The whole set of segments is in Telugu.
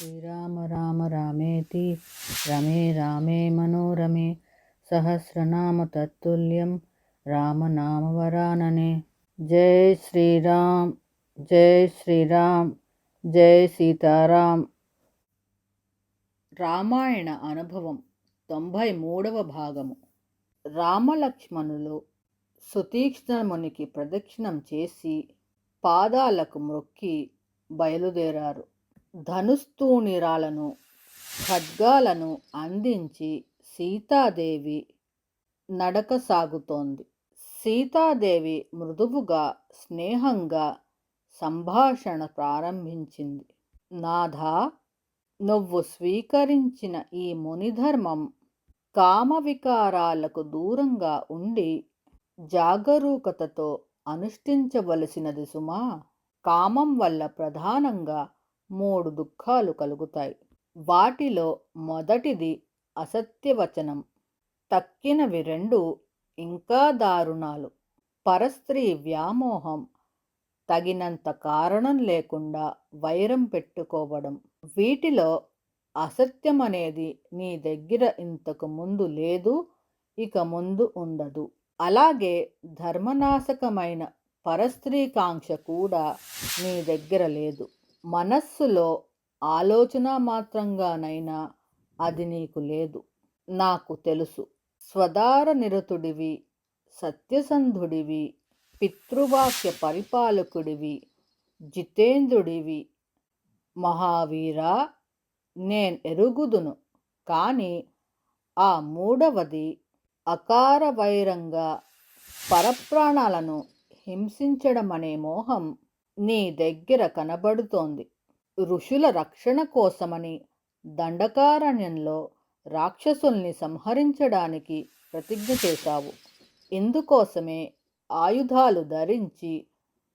శ్రీరామ రామ రామేతి రమే రామే మనోరమే సహస్రనామ తత్తుల్యం రామనామవరాననే జై శ్రీరామ్ జై శ్రీరామ్ జై సీతారాం రామాయణ అనుభవం తొంభై మూడవ భాగము. రామలక్ష్మణులు సుతీక్ష్ణమునికి ప్రదక్షిణం చేసి పాదాలకు మొక్కి బయలుదేరారు. ధనుస్తూణిరాలను ఖడ్గాలను అందించి సీతాదేవి నడక సాగుతోంది. సీతాదేవి మృదువుగా స్నేహంగా సంభాషణ ప్రారంభించింది. నాథా నువ్వు స్వీకరించిన ఈ మునిధర్మం కామవికారాలకు దూరంగా ఉండి జాగరూకతతో అనుష్ఠించవలసినది సుమా. కామం వల్ల ప్రధానంగా మూడు దుఃఖాలు కలుగుతాయి. వాటిలో మొదటిది అసత్యవచనం. తక్కినవి రెండు ఇంకా దారుణాలు. పరస్త్రీ వ్యామోహం. తగినంత కారణం లేకుండా వైరం పెట్టుకోవడం. వీటిలో అసత్యం అనేది నీ దగ్గర ఇంతకు ముందు లేదు ఇక ముందు ఉండదు. అలాగే ధర్మనాశకమైన పరస్త్రీకాంక్ష కూడా నీ దగ్గర లేదు. మనస్సులో ఆలోచన మాత్రంగానైనా అది నీకు లేదు. నాకు తెలుసు. స్వదార నిరతుడివి సత్యసంధుడివి పితృవాక్య పరిపాలకుడివి జితేంద్రుడివి. మహావీరా నేను ఎరుగుదును. కానీ ఆ మూడవది అకార వైరంగా పరప్రాణాలను హింసించడం అనే మోహం నీ దగ్గర కనబడుతోంది. ఋషుల రక్షణ కోసమని దండకారణ్యంలో రాక్షసుల్ని సంహరించడానికి ప్రతిజ్ఞ చేశావు. ఇందుకోసమే ఆయుధాలు ధరించి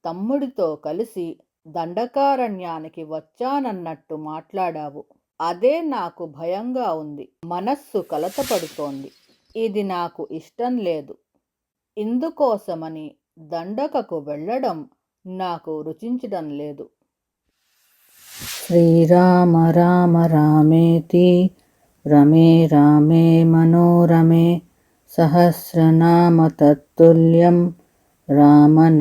తమ్ముడితో కలిసి దండకారణ్యానికి వచ్చానన్నట్టు మాట్లాడావు. అదే నాకు భయంగా ఉంది. మనస్సు కలతపడుతోంది. ఇది నాకు ఇష్టం లేదు. ఇందుకోసమని దండకకు వెళ్ళడం నాకు రుచించడం లేదు. శ్రీరామ రామ రామేతి రమే రామే మనోరమే సహస్రనామ తత్తుల్యం రామనామవరాననే